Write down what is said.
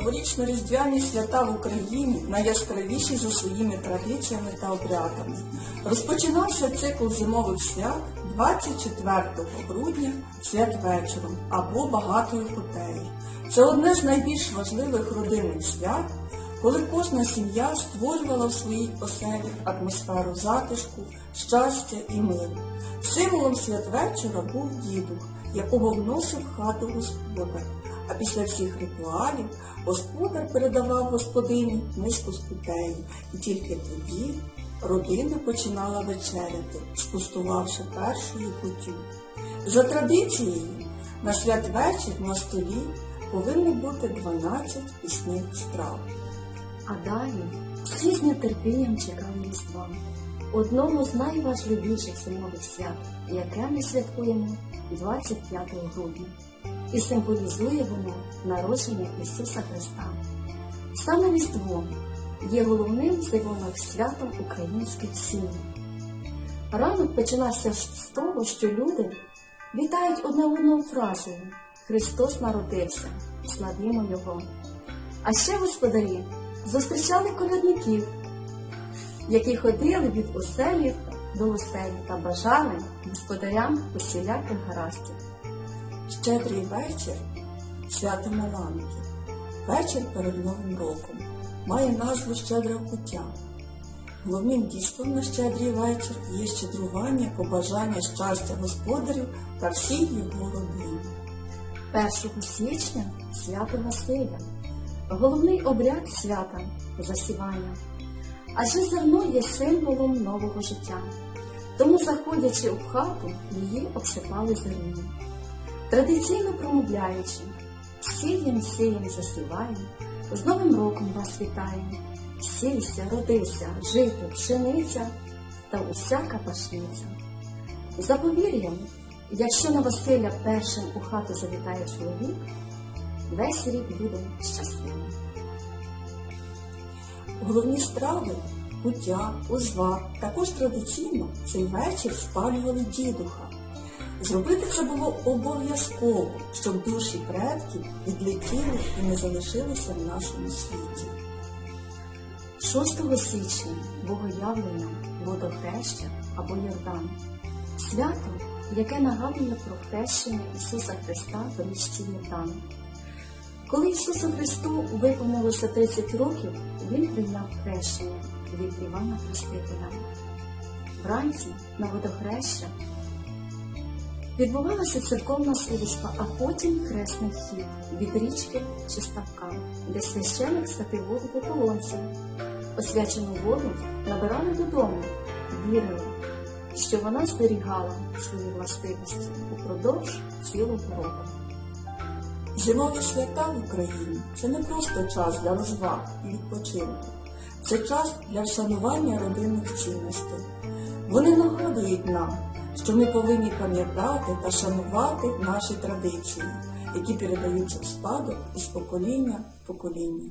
Новорічно-різдвяні свята в Україні найяскравіші за своїми традиціями та обрядами. Розпочинався цикл зимових свят 24 грудня святвечором або багатою кутею. Це одне з найбільш важливих родинних свят, коли кожна сім'я створювала в своїй оселі атмосферу затишку, щастя і миру. Символом святвечора був дідух, якого вносив хату господар. А після всіх ритуалів господар передавав господині миску з і тільки тоді родина починала вечеряти, скуштувавши першою кутю. За традицією, на святвечір на столі повинно бути 12 пісних страв. А далі всі з нетерпінням чекали Різдва, одного з найважливіших зимових свят, яке ми святкуємо 25 грудня, і символізує воно народження Ісуса Христа. Саме Різдво є головним зимовим святом українських сімей. Ранок починався з того, що люди вітають одне одного фразою Христос народився, славімо Його. А ще господарі зустрічали колядників, які ходили від оселі до оселі та бажали господарям усіляких гараздів. Щедрий вечір свято Маланки. Вечір перед Новим роком має назву Щедра куття. Головним дійством на щедрий вечір є щедрування, побажання щастя господарів та всій його родині. 1 січня свято Василя. Головний обряд свята засівання. Адже зерно є символом нового життя. Тому, заходячи в хату, її обсипали зерном. Традиційно промовляючи, сієм, сієм, засіваєм, з Новим роком вас вітаємо. Сійся, родися, жито, пшениця та усяка пашниця. За повір'ям, якщо на Василя першим у хату завітає чоловік, весь рік буде щасливим. Головні страви куття, узвар. Також традиційно цей вечір спалювали дідуха. Зробити це було обов'язково, щоб душі предків відлетіли і не залишилися в нашому світі. 6 січня богоявлення, водохреща або Йордан. Свято, яке нагадує про хрещення Ісуса Христа в річці Йордану. Коли Ісусу Христу виповнилося 30 років, Він прийняв хрещення від Івана Хрестителя. Вранці на водохреща відбувалася церковна служба, а потім хресний хід від річки чи ставка, де священик святив воду по полонці. Освячену воду набирали додому, вірили, що вона зберігала свої властивості упродовж цілого року. Зимові свята в Україні це не просто час для розваг і відпочинку, це час для вшанування родинних цінностей. Вони нагадують нам, що ми повинні пам'ятати та шанувати наші традиції, які передаються в спадок із покоління в покоління.